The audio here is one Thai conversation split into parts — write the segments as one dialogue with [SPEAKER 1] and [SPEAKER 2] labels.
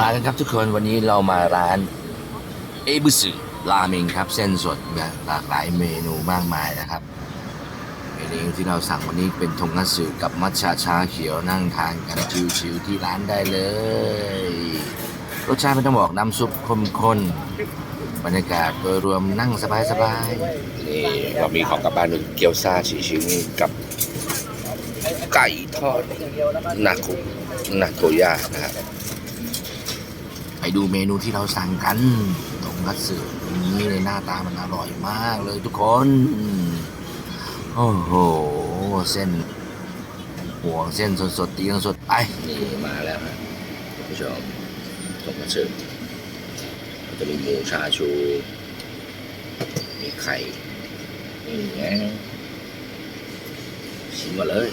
[SPEAKER 1] มากันครับทุกคนวันนี้เรามาร้านเอบุสึราเมงครับเส้นสดแบบหลากหลายเมนูมากมายนะครับเมนูที่เราสั่งวันนี้เป็นทงคัตสึกับมัทฉะชาเขียวนั่งทานกันชิวๆที่ร้านได้เลย รสชาติไม่ต้องบอกน้ำซุปข้นๆบรรยากาศโดยรวมนั่งสบายๆนี่เรามีของกลับบ้านหนึ่งเกี๊ยวซาชิชิมิกับไก่ทอดนาโกนาโกย่านะครับ ดูเมนูที่เราสั่งกันตรงคัตสึนี้ในหน้าตามันอร่อยมากเลยทุกคน โอ้โห เส้นห่วงเส้นสดๆตีกันสดไปนี่มาแล้วฮะคุณผู้ชมตงคัตสึจะมีหมูชาชู มีไข่นี่ไงชิมมาเลย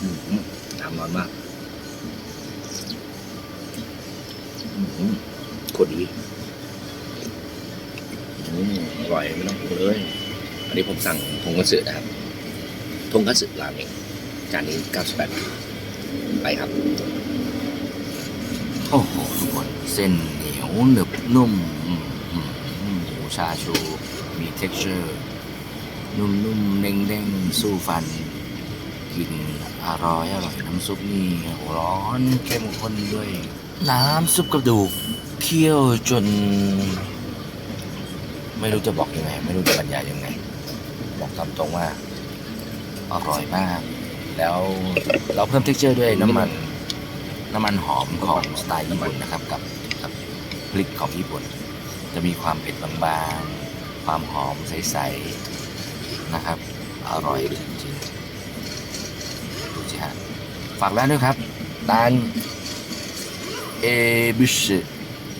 [SPEAKER 1] อืมน้ำร้ อนมากอืมโคตรดีอืมอร่อยไม่ต้องปรุงเลย อันนี้ผมสั่งทงคัตสึนะครับทงคัตสึราเมงจานนี้98บาทไปครับโอ้โหทุกคนเส้นเหนียวหนึบนุ่มอืมอืมอืมหมูชาชู มี texture นุ่มๆเด้งๆ สู้ฟัน กินอร่อยอร่อยน้ำซุปนี่ร้อนเข้มข้นด้วย น้ำซุปกระดูกเคี่ยวจน ไม่รู้จะบอกยังไง ไม่รู้จะบรรยายยังไง บอกตามตรงว่า อร่อยมาก แล้วเราเพิ่ม t e x t อร์ด้วยน้ำมัน น้ำมันหอมของสไตล์ญี่ปุ่นนะครับ กับกับพริกของญี่ปุ่น จะมีความเผ็ดบางๆ ความหอมใสๆนะครับ อร่อยจริงๆ ดูสิฮะ ฝากร้านด้วยครับ ร้านเอบิช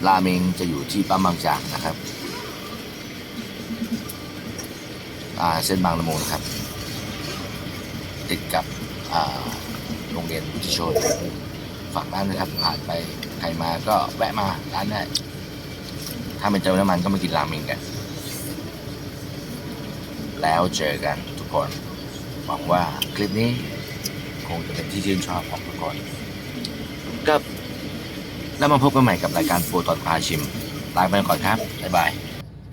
[SPEAKER 1] ราเมงจะอยู่ที่ปั๊มบางจากนะครับเส้นบางละมุงครับ ติดกับโรงเรียนวุฒิโชนฝากร้านนะครับผ่านไปใครมาก็แวะมาร้านได้ ถ้าไม่เจอน้ำมันก็มากินราเมงกัน แล้วเจอกันทุกคน หวังว่าคลิปนี้ คงจะเป็นที่ชื่นชอบของทุกคนกับแล้วมาพบกันใหม่กับรายการโฟตอนพาชิมลาไปก่อนครับ บ๊ายบาย